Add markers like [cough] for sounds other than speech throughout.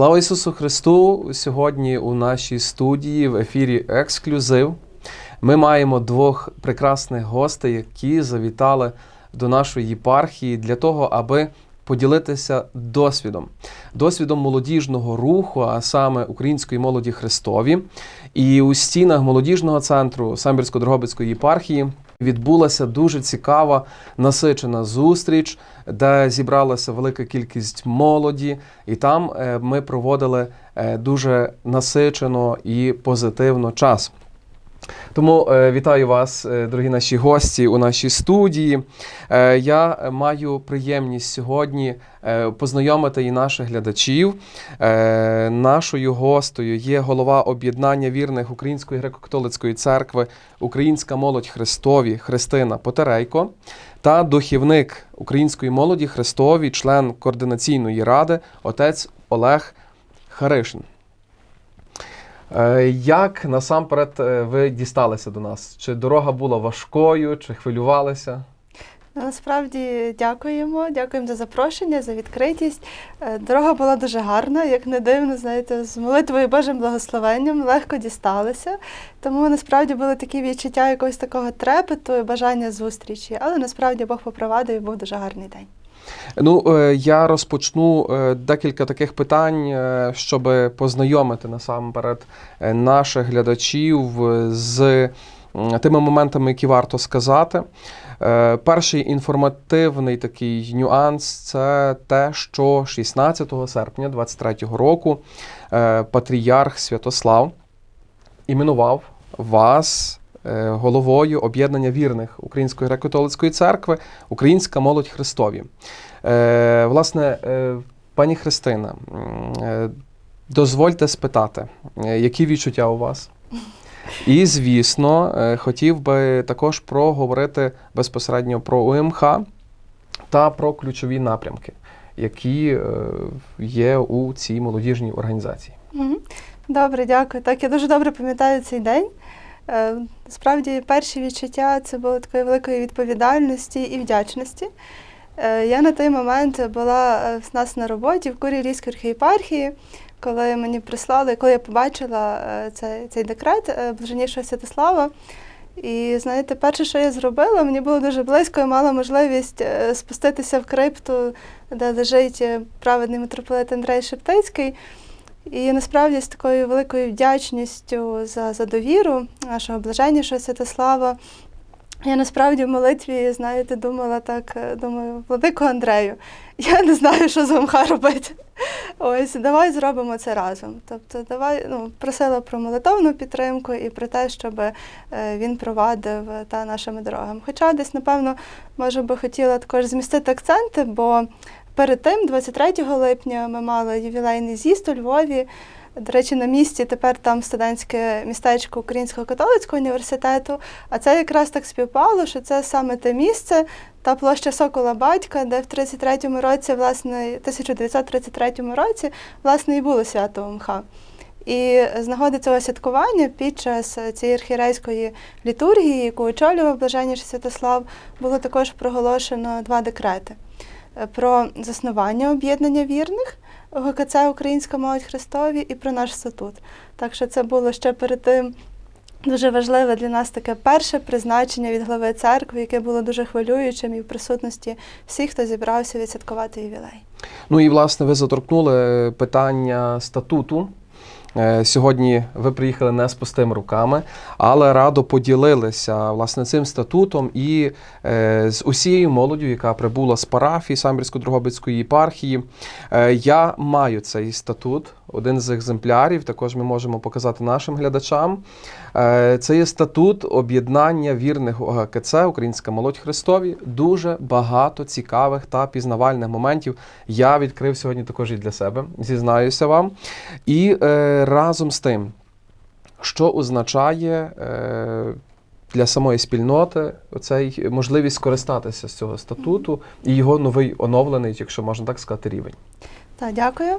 Слава Ісусу Христу! Сьогодні у нашій студії в ефірі Ексклюзив. Ми маємо двох прекрасних гостей, які завітали до нашої єпархії для того, аби поділитися досвідом, досвідом молодіжного руху, а саме української молоді Христові. І у стінах молодіжного центру Самбірсько-Дрогобицької єпархії відбулася дуже цікава насичена зустріч, де зібралася велика кількість молоді, і там е, ми проводили е, дуже насичено і позитивно час. Тому е, вітаю вас, е, дорогі наші гості, у нашій студії. Е, я маю приємність сьогодні познайомити і наших глядачів. Нашою гостею є голова об'єднання вірних Української греко-католицької церкви Українська молодь Христові Христина Потерейко та духівник Української молоді Христові, член координаційної ради, отець Олег Харишин. Е, Як насамперед е, ви дісталися до нас? Чи дорога була важкою, чи хвилювалися? Ну, Насправді дякуємо, дякуємо за запрошення, за відкритість. Е, Дорога була дуже гарна, як не дивно, знаєте, з молитвою Божим благословенням легко дісталися. Тому насправді були такі відчуття якогось такого трепету і бажання зустрічі. Але насправді Бог попровадив і був дуже гарний день. Ну, е, я розпочну е, декілька таких питань, е, щоб познайомити насамперед наших глядачів з тими моментами, які варто сказати. Перший інформативний такий нюанс це те, що 16 серпня 23-го року патріарх Святослав іменував вас головою об'єднання вірних Української греко-католицької церкви Українська молодь Христові. Е, Власне, е, пані Христина, е, дозвольте спитати, е, які відчуття у вас? І, звісно, е, хотів би також проговорити безпосередньо про УМХ та про ключові напрямки, які е, є у цій молодіжній організації. Добре, дякую. Так, я дуже добре пам'ятаю цей день. Е, Справді, перші відчуття це було такої великої відповідальності і вдячності. Е, Я на той момент була е, в нас на роботі в Курілійській архієпархії, коли мені прислали, коли я побачила цей, цей декрет Блаженнішого Святослава. І знаєте, перше, що я зробила, мені було дуже близько, я мала можливість спуститися в крипту, де лежить праведний митрополит Андрей Шептицький. І насправді з такою великою вдячністю за, за довіру нашого блаженнішого Святослава. Я насправді в молитві, знаєте, думала так, е, думаю, владико Андрею, я не знаю, що з ОМХ робити. Ось, давай зробимо це разом. Тобто, давай ну, просила про молитовну підтримку і про те, щоб е, він провадив е, та нашими дорогами. Хоча десь, напевно, може би хотіла також змістити акценти, бо перед тим, 23 липня, ми мали ювілейний з'їзд у Львові. До речі, на місці тепер там студентське містечко Українського католицького університету. А це якраз так співпало, що це саме те місце, та площа Сокола Батька, де в 33-му році, власне, 1933 році, власне, і було свято ОМХ. І з нагоди цього святкування під час цієї архірейської літургії, яку очолював блаженніший Святослав, було також проголошено два декрети про заснування об'єднання вірних ГКЦ Українська молодь Христові і про наш статут. Так що це було ще перед тим дуже важливе для нас таке перше призначення від глави церкви, яке було дуже хвилюючим і в присутності всіх, хто зібрався відсвяткувати ювілей. Ну і власне ви заторкнули питання статуту. Е, Сьогодні ви приїхали не з пустими руками, але радо поділилися власне цим статутом і е, з усією молоддю, яка прибула з парафії Самбірсько-Дрогобицької єпархії. Е, Я маю цей статут, один з екземплярів. Також ми можемо показати нашим глядачам. Е, Це є статут об'єднання вірних ОГКЦ Українська молодь Христові. Дуже багато цікавих та пізнавальних моментів я відкрив сьогодні також і для себе, зізнаюся вам. І е, разом з тим, що означає е, для самої спільноти оцей можливість скористатися з цього статуту і його новий оновлений, якщо можна так сказати, рівень. Так, дякую.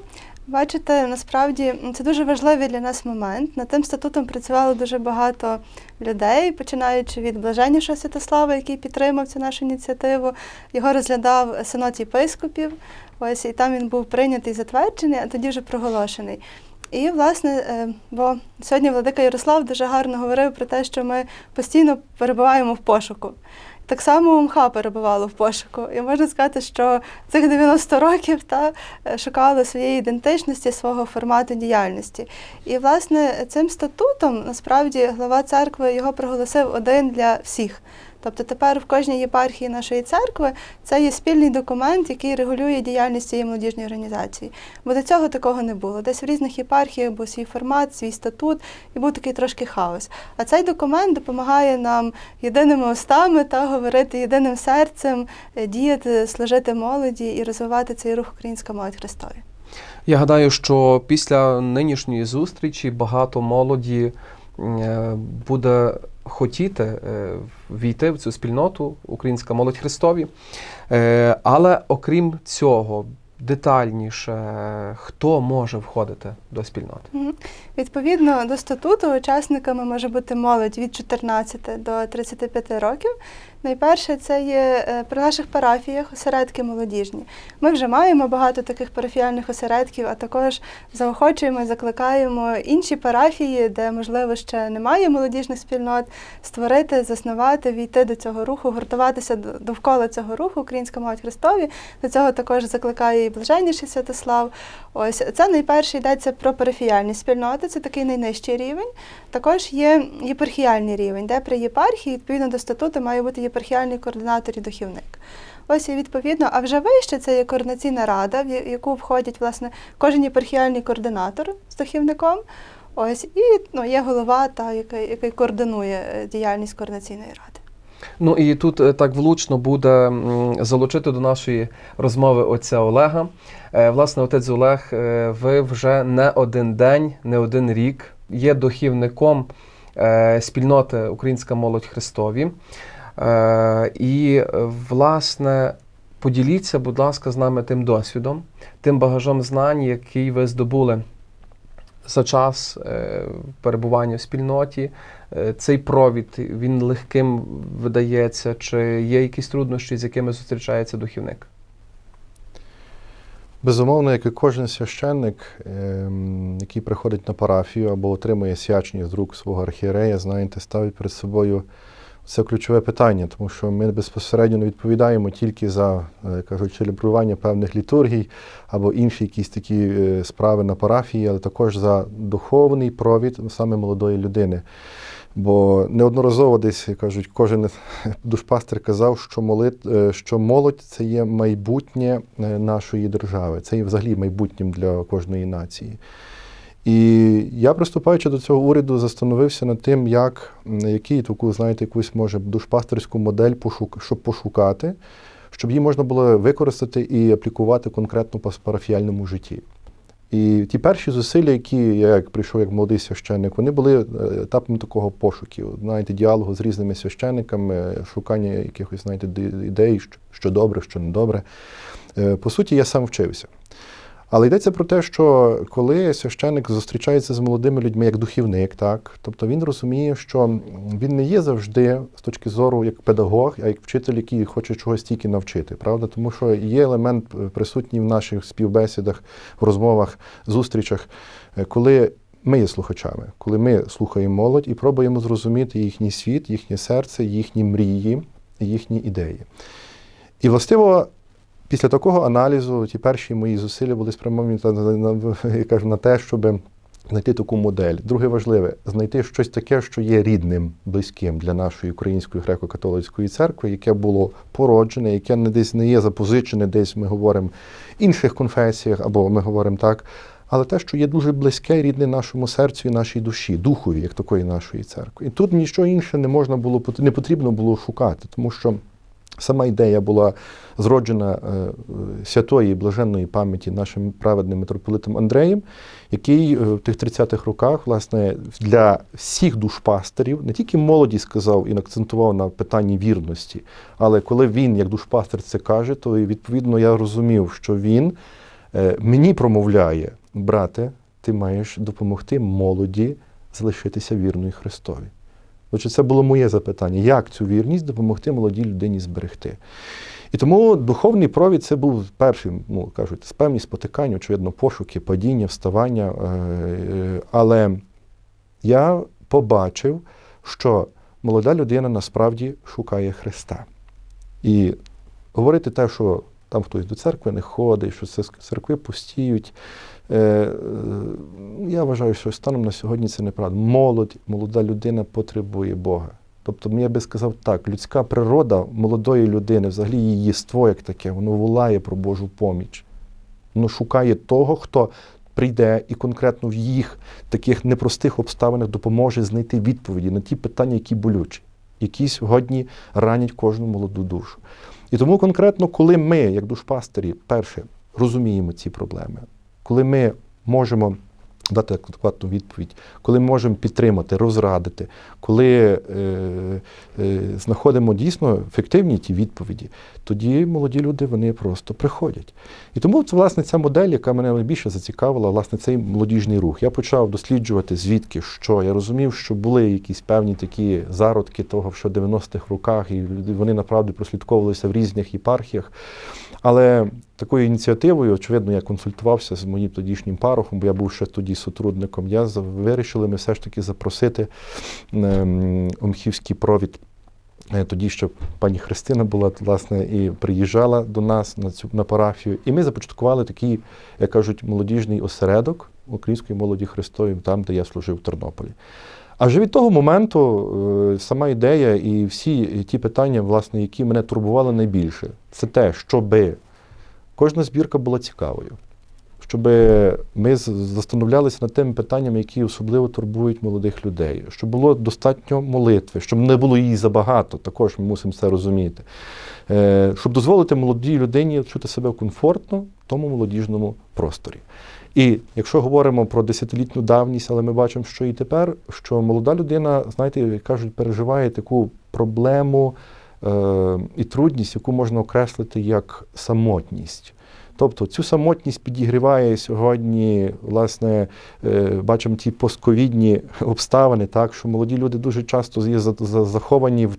Бачите, насправді це дуже важливий для нас момент. Над тим статутом працювало дуже багато людей, починаючи від блаженнішого Святослава, який підтримав цю нашу ініціативу. Його розглядав синод єпископів. Ось і там він був прийнятий, затверджений, а тоді вже проголошений. І, власне, е, бо сьогодні Владика Ярослав дуже гарно говорив про те, що ми постійно перебуваємо в пошуку. Так само МХА перебувало в пошуку. І можна сказати, що цих 90 років та шукало своєї ідентичності, свого формату діяльності. І, власне, цим статутом насправді глава церкви його проголосив один для всіх. Тобто тепер в кожній єпархії нашої церкви це є спільний документ, який регулює діяльність цієї молодіжної організації. Бо до цього такого не було. Десь в різних єпархіях був свій формат, свій статут, і був такий трошки хаос. А цей документ допомагає нам єдиними устами та говорити єдиним серцем, е, діяти, служити молоді і розвивати цей рух Українська молодь Христові. Я гадаю, що після нинішньої зустрічі багато молоді е, буде хотіти е, війти в цю спільноту Українська молодь Христові. Е, Але окрім цього, детальніше, хто може входити до спільноти? Відповідно до статуту, учасниками може бути молодь від 14 до 35 років. Найперше, це є е, при наших парафіях осередки молодіжні. Ми вже маємо багато таких парафіальних осередків, а також заохочуємо, закликаємо інші парафії, де, можливо, ще немає молодіжних спільнот, створити, заснувати, війти до цього руху, гуртуватися довкола цього руху Українська молодь Христові. До цього також закликає і блаженніший Святослав. Ось це найперше йдеться про парафіальні спільноти, це такий найнижчий рівень. Також є єпархіальний рівень, де при єпархії, відповідно до статуту, має бути єпархіальний координатор і духівник. Ось і відповідно, а вже вище це є координаційна рада, в яку входять власне кожен єпархіальний координатор з духівником. Ось і ну, є голова, та який, який координує е, діяльність координаційної ради. Ну і тут е, так влучно буде залучити до нашої розмови отця Олега. Е, Власне, отець Олег, ви вже не один день, не один рік є дохівником е, спільноти Українська молодь Христові. Е, І, власне, поділіться, будь ласка, з нами тим досвідом, тим багажом знань, який ви здобули за час е, перебування в спільноті. Е, Цей провід він легким видається, чи є якісь труднощі, з якими зустрічається духівник? Безумовно, як і кожен священник, ем, який приходить на парафію або отримує свячення з рук свого архієрея, знаєте, ставить перед собою це ключове питання, тому що ми безпосередньо не відповідаємо тільки за е, кажуть, челебрування певних літургій або інші якісь такі е, справи на парафії, але також за духовний провід саме молодої людини. Бо неодноразово десь кажуть, кожен душпастер казав, що молит, е, що молодь це є майбутнє нашої держави, це є взагалі майбутнім для кожної нації. І я, приступаючи до цього уряду, застановився над тим, як який таку, знаєте, якусь може душпастерську модель пошук, щоб пошукати, щоб її можна було використати і аплікувати конкретно по парафіальному житті. І ті перші зусилля, які я як прийшов як молодий священник, вони були е, етапом такого пошуків, знаєте, діалогу з різними священниками, шукання якихось, знаєте, ідей, що, що добре, що недобре. Е, По суті, я сам вчився. Але йдеться про те, що коли священник зустрічається з молодими людьми як духівник, так, тобто він розуміє, що він не є завжди з точки зору як педагог, а як вчитель, який хоче чогось тільки навчити, правда? Тому що є елемент е, присутній в наших співбесідах, в розмовах, зустрічах, е, коли ми є слухачами, коли ми слухаємо молодь і пробуємо зрозуміти їхній світ, їхнє серце, їхні мрії, їхні ідеї. І властиво Після такого аналізу ті перші мої зусилля були спрямовані я кажу, на те, щоб знайти таку модель. Друге важливе знайти щось таке, що є рідним, близьким для нашої української греко-католицької церкви, яке було породжене, яке не десь не є запозичене, десь ми говоримо інших конфесіях, або ми говоримо так. Але те, що є дуже близьке і рідне нашому серцю і нашій душі, духові, як такої нашої церкви. І тут нічого інше не можна було не потрібно було шукати, тому що Сама ідея була зроджена е, святої блаженної пам'яті нашим праведним митрополитом Андреєм, який е, в тих 30-х роках, власне, для всіх душпастерів, не тільки молоді сказав і акцентував на питанні вірності, але коли він, як душпастер, це каже, то відповідно я розумів, що він е, мені промовляє брате, ти маєш допомогти молоді залишитися вірною Христові. Отже, це було моє запитання, як цю вірність допомогти молодій людині зберегти. І тому духовний провід це був перший, ну кажуть, з певні спотикання, очевидно, пошуки, падіння, вставання. е, е, Але я побачив, що молода людина насправді шукає Христа. І говорити те, що там хтось до церкви не ходить, що це церкви пустіють. е, е, Я вважаю, що станом на сьогодні це неправда. Молодь, молода людина потребує Бога. Тобто, я би сказав так, людська природа молодої людини, взагалі її єство як таке, воно волає про Божу поміч. Воно шукає того, хто прийде і конкретно в їх таких непростих обставинах допоможе знайти відповіді на ті питання, які болючі, які сьогодні ранять кожну молоду душу. І тому конкретно, коли ми, як душпастері, перше розуміємо ці проблеми, коли ми можемо дати адекватну відповідь, коли ми можемо підтримати, розрадити, коли е, е, знаходимо дійсно ефективні ті відповіді, тоді молоді люди вони просто приходять. І тому це, власне, ця модель, яка мене найбільше зацікавила, власне, цей молодіжний рух. Я почав досліджувати, звідки що. Я розумів, що були якісь певні такі зародки того, що в 90-х роках, і вони направді прослідковувалися в різних єпархіях. Але такою ініціативою, очевидно, я консультувався з моїм тодішнім парохом, бо я був ще тоді сотрудником. Я вирішили ми все ж таки запросити ем, Омхівський провід. Е, Тоді ще пані Христина була власне і приїжджала до нас на цю на парафію. І ми започаткували такий, як кажуть, молодіжний осередок Української молоді Христової, там, де я служив в Тернополі. А вже від того моменту е, сама ідея і всі ті питання, власне, які мене турбували найбільше, це те, щоби кожна збірка була цікавою, щоб ми застановлялися над тими питаннями, які особливо турбують молодих людей, щоб було достатньо молитви, щоб не було її забагато, також ми мусимо це розуміти. Е, Щоб дозволити молодій людині відчути себе комфортно в тому молодіжному просторі. І якщо говоримо про десятилітню давність, але ми бачимо, що і тепер, що молода людина, знаєте, як кажуть, переживає таку проблему е, і трудність, яку можна окреслити як самотність. Тобто цю самотність підігріває сьогодні, власне, е, бачимо ті постковідні обставини, так, що молоді люди дуже часто є за- за- заховані в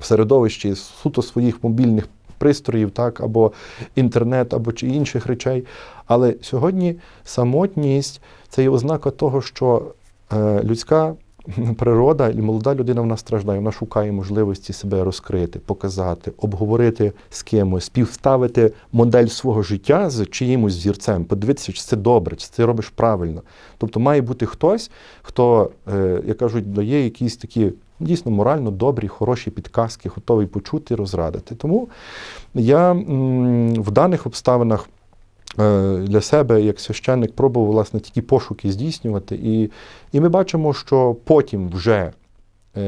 середовищі суто своїх мобільних пристроїв, так, або інтернет, або чи інших речей. Але сьогодні самотність це є ознака того, що е, людська природа і молода людина вона страждає, вона шукає можливості себе розкрити, показати, обговорити з кимось, співставити модель свого життя з чиїмось зірцем, подивитися, чи це добре, чи це робиш правильно. Тобто має бути хтось, хто, е, як кажуть, дає якісь такі дійсно морально добрі, хороші підказки, готовий почути, розрадити. Тому я в даних обставинах для себе, як священник, пробував власне такі пошуки здійснювати. І, і ми бачимо, що потім вже е,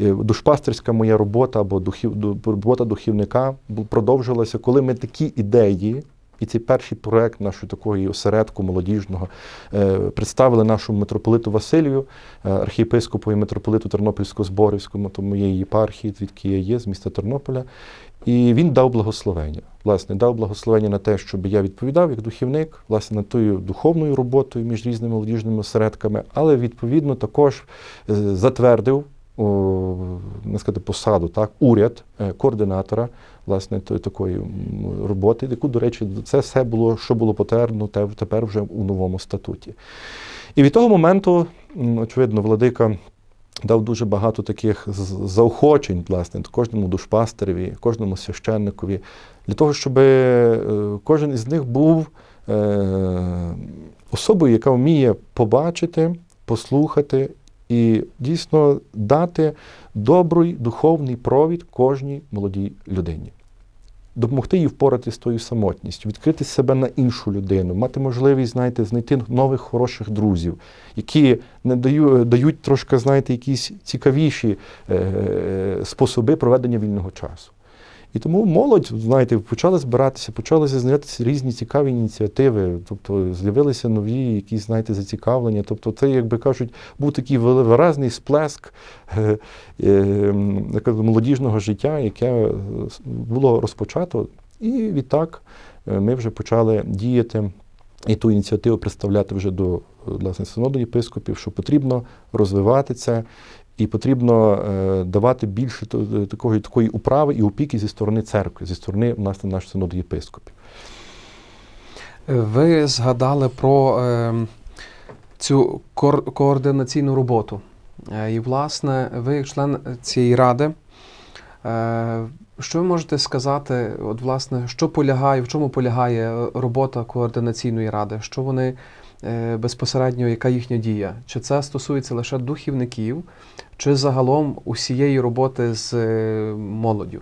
е, душпастерська моя робота або духів, робота духівника продовжилася, коли ми такі ідеї. І цей перший проект нашої такої осередку молодіжного е, представили нашому митрополиту Василію, е, архієпископу і митрополиту Тернопільсько-Зборівському, то моєї єпархії, звідки я є, з міста Тернополя. І він дав благословення. Власне, дав благословення на те, щоб я відповідав як духівник, власне, над тою духовною роботою між різними молодіжними осередками, але відповідно також е, затвердив не сказати, посаду, так, уряд е, координатора власне такої роботи, яку, до речі, це все було, що було потерно тепер вже у новому статуті. І від того моменту, очевидно, владика дав дуже багато таких заохочень, власне, кожному душпастереві, кожному священникові, для того, щоб е, кожен із них був е, особою, яка вміє побачити, послухати і дійсно дати добрий духовний провід кожній молодій людині. Допомогти їй впоратися з тою самотністю, відкрити себе на іншу людину, мати можливість, знаєте, знайти нових хороших друзів, які не дають дають трошки, знаєте, якісь цікавіші е, способи проведення вільного часу. І тому молодь, знаєте, почала збиратися, почали з'являтися різні цікаві ініціативи, тобто з'явилися нові якісь, знаєте, зацікавлення. Тобто, це, якби кажуть, був такий виразний сплеск е, е, як молодіжного життя, яке е, було розпочато. І відтак ми вже почали діяти і ту ініціативу представляти вже до власне синоду єпископів, що потрібно розвивати це. І потрібно е, давати більше е, такої, такої управи і опіки зі сторони церкви, зі сторони власне нашого синоду єпископів. Ви згадали про е, цю координаційну роботу. Е, і, власне, ви, як член цієї ради, е, що ви можете сказати, от, власне, що полягає, в чому полягає е, робота координаційної ради? Що вони е, безпосередньо, яка їхня дія? Чи це стосується лише духівників, чи загалом усієї роботи з е, молоддю?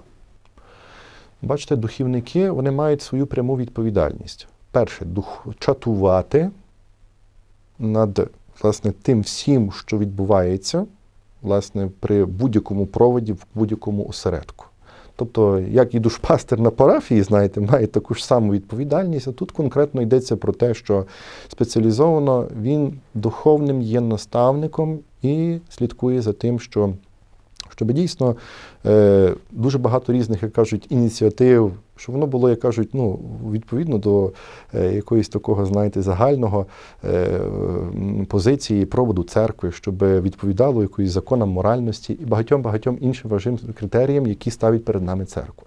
Бачите, духівники вони мають свою пряму відповідальність. Перше, дух, чатувати над власне, тим всім, що відбувається власне, при будь-якому проводі, в будь-якому осередку. Тобто, як і душпастер на парафії, знаєте, має таку ж саму відповідальність, а тут конкретно йдеться про те, що спеціалізовано він духовним є наставником і слідкує за тим, що щоб дійсно е, дуже багато різних, як кажуть, ініціатив, щоб воно було, як кажуть, ну, відповідно до е, якоїсь такого, знаєте, загального е, позиції проводу церкви, щоб відповідало якоюсь законам моральності і багатьом-багатьом іншим важливим критеріям, які ставить перед нами церква.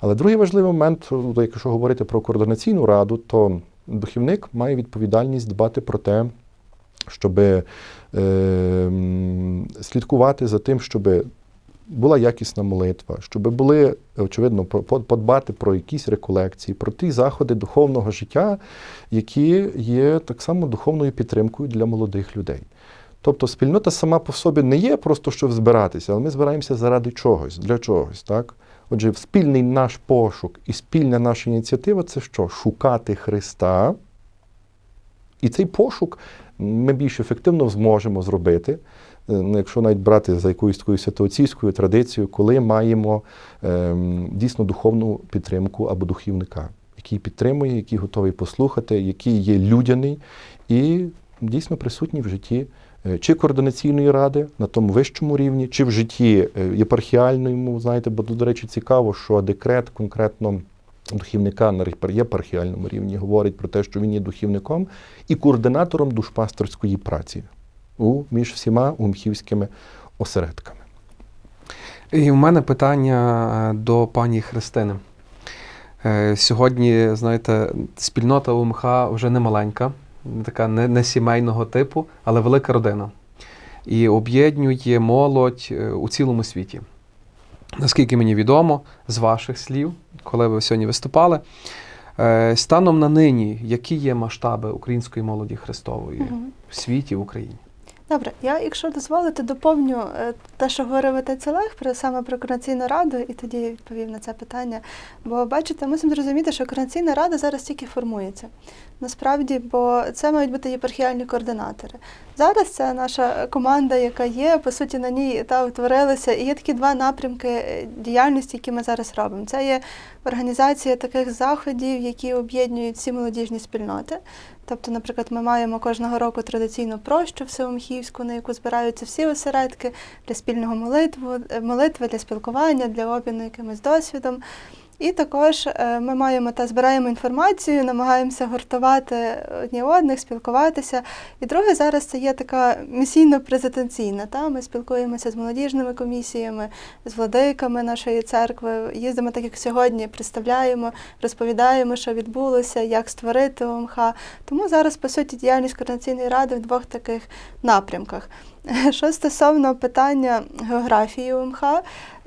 Але другий важливий момент, якщо говорити про координаційну раду, то духівник має відповідальність дбати про те, щоб е, слідкувати за тим, щоб була якісна молитва, щоб були, очевидно, по- по- подбати про якісь реколекції, про ті заходи духовного життя, які є так само духовною підтримкою для молодих людей. Тобто спільнота сама по собі не є просто щоб збиратися, але ми збираємося заради чогось, для чогось. Так? Отже, спільний наш пошук і спільна наша ініціатива це що? Шукати Христа. І цей пошук ми більш ефективно зможемо зробити, якщо навіть брати за якоюсь такою ситуаційською традицією, коли маємо ем, дійсно духовну підтримку або духівника, який підтримує, який готовий послухати, який є людяний і дійсно присутній в житті е, чи координаційної ради на тому вищому рівні, чи в житті е, єпархіальному, знаєте, бо до речі, цікаво, що декрет конкретно духівника на єпархіальному рівні говорить про те, що він є духівником і координатором душпасторської праці у, між всіма умхівськими осередками. І в мене питання е, до пані Христини. Е, Сьогодні, знаєте, спільнота УМХ вже не маленька, така не, не сімейного типу, але велика родина. І об'єднує молодь е, у цілому світі. Наскільки мені відомо, з ваших слів, коли ви сьогодні виступали, станом на нині, які є масштаби української молоді Христової Мгм. в світі, в Україні? Добре, я, якщо дозволите, доповню е, те, що говорив отець Олег, про саме про координаційну раду, і тоді я відповів на це питання. Бо бачите, мусимо зрозуміти, що координаційна рада зараз тільки формується. Насправді, бо це мають бути єпархіальні координатори. Зараз це наша команда, яка є, по суті, на ній та утворилася. І є такі два напрямки е, діяльності, які ми зараз робимо. Це є організація таких заходів, які об'єднують всі молодіжні спільноти. Тобто, наприклад, ми маємо кожного року традиційну прощу всеомхівську, на яку збираються всі осередки для спільного молитву, е, молитви, для спілкування, для обміну якимось досвідом. І також е, ми маємо та збираємо інформацію, намагаємося гуртувати одні одних, спілкуватися. І друге, зараз це є така місійно-презентаційна. Та? Ми спілкуємося з молодіжними комісіями, з владиками нашої церкви. Їздимо так, як сьогодні, представляємо, розповідаємо, що відбулося, як створити ОМХ. Тому зараз, по суті, діяльність координаційної ради в двох таких напрямках. [laughs] Що стосовно питання географії УМХ,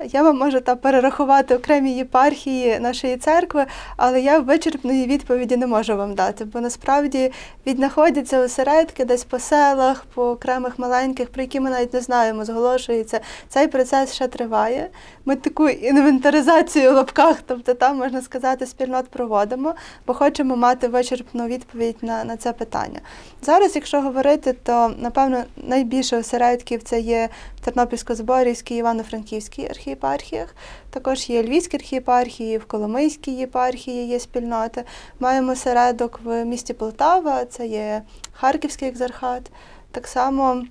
я вам можу та перерахувати окремі єпархії нашої церкви, але я вичерпної відповіді не можу вам дати, бо насправді віднаходяться осередки десь по селах, по окремих маленьких, про які ми навіть не знаємо, зголошується. Цей процес ще триває. Ми таку інвентаризацію в лапках, тобто там можна сказати, спільнот проводимо, бо хочемо мати вичерпну відповідь на, на це питання. Зараз, якщо говорити, то напевно найбільше осередків це є в Тернопільсько-Зборівській, Івано-Франківській архієпархіях. Також є Львівські архієпархії, в Коломийській єпархії є спільноти. Маємо осередок в місті Полтава, це є Харківський екзархат. Так само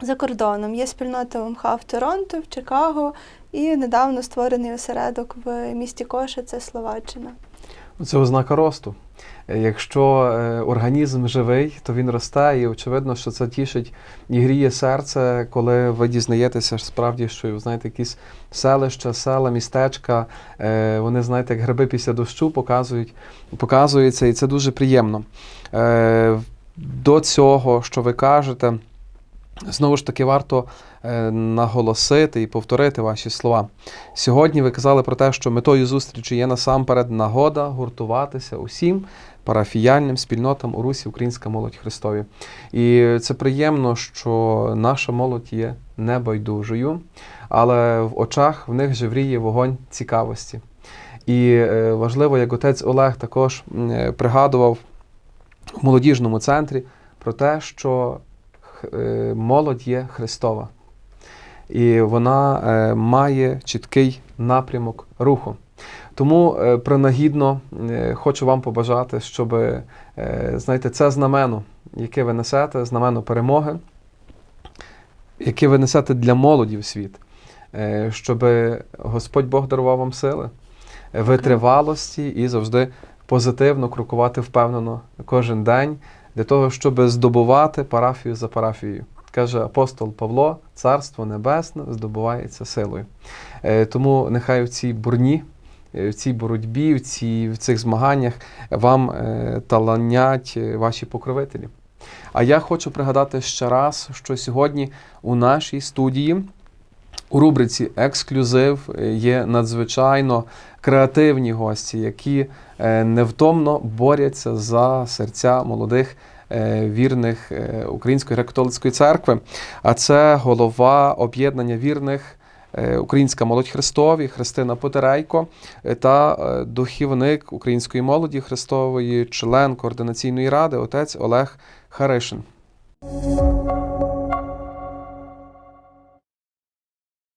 за кордоном є спільнота ОМХ в Торонто, в Чикаго і недавно створений осередок в місті Коша, це Словаччина. Це ознака росту. Якщо е, організм живий, то він росте, і очевидно, що це тішить і гріє серце, коли ви дізнаєтеся справді, що знаєте, якісь селища, села, містечка, е, вони, знаєте, як гриби після дощу показують, показуються, і це дуже приємно. Е, До цього, що ви кажете, знову ж таки варто наголосити і повторити ваші слова. Сьогодні ви казали про те, що метою зустрічі є насамперед нагода гуртуватися усім парафіяльним спільнотам у Русі Українська молодь Христові. І це приємно, що наша молодь є небайдужою, але в очах в них живріє вогонь цікавості. І е, важливо, як отець Олег також е, пригадував в молодіжному центрі про те, що е, молодь є Христова. І вона має чіткий напрямок руху. Тому е, принагідно е, хочу вам побажати, щоб е, знаєте, це знамено, яке ви несете, знамено перемоги, яке ви несете для молоді в світ, щоб Господь Бог дарував вам сили, витривалості і завжди позитивно крокувати впевнено кожен день для того, щоб здобувати парафію за парафією. Каже апостол Павло, Царство Небесне здобувається силою. Тому нехай в цій бурні, в цій боротьбі, в, цій, в цих змаганнях вам е, таланять е, ваші покровителі. А я хочу пригадати ще раз, що сьогодні у нашій студії у рубриці Ексклюзив е, є надзвичайно креативні гості, які е, невтомно борються за серця молодих е, вірних е, Української греко-католицької церкви. А це голова об'єднання вірних. Е, Українська молодь Христові, Христина Потерейко е, та е, духівник Української молоді Христової, член координаційної ради, отець Олег Харишин.